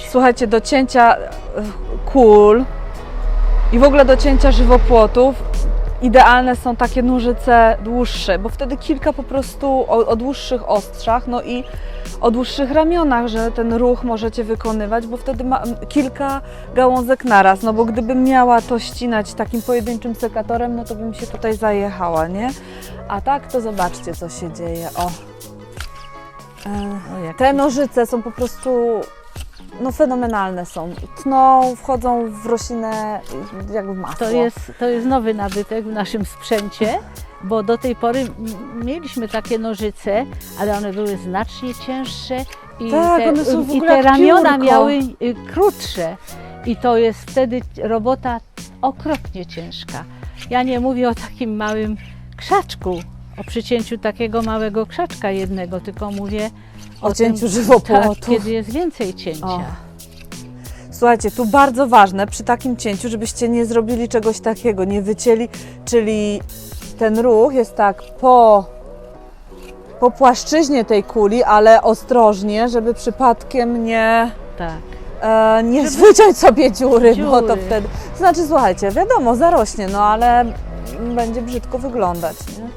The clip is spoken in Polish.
ciąć. Słuchajcie, do cięcia e, kul i w ogóle do cięcia żywopłotów idealne są takie nożyce dłuższe, bo wtedy kilka po prostu o, o dłuższych ostrzach, no i o dłuższych ramionach, że ten ruch możecie wykonywać, bo wtedy ma kilka gałązek naraz, no bo gdybym miała to ścinać takim pojedynczym sekatorem, no to bym się tutaj zajechała, nie? A tak to zobaczcie, co się dzieje, o. E, te nożyce są po prostu no fenomenalne są. Tną, wchodzą w roślinę jak w masło. To jest, to jest nowy nabytek w naszym sprzęcie, bo do tej pory mieliśmy takie nożyce, ale one były znacznie cięższe i Tak, te, i te ramiona piórko. miały y, krótsze. I to jest wtedy robota okropnie ciężka. Ja nie mówię o takim małym krzaczku, o przycięciu takiego małego krzaczka jednego, tylko mówię O tym, cięciu tak, żywopłotów. kiedy jest więcej cięcia. O. Słuchajcie, tu bardzo ważne przy takim cięciu, żebyście nie zrobili czegoś takiego, nie wycięli, czyli ten ruch jest tak po, po płaszczyźnie tej kuli, ale ostrożnie, żeby przypadkiem nie, Tak. e, nie wyciąć sobie dziury, bo to Dziury. wtedy... Znaczy, słuchajcie, wiadomo, zarośnie, no ale będzie brzydko wyglądać, nie?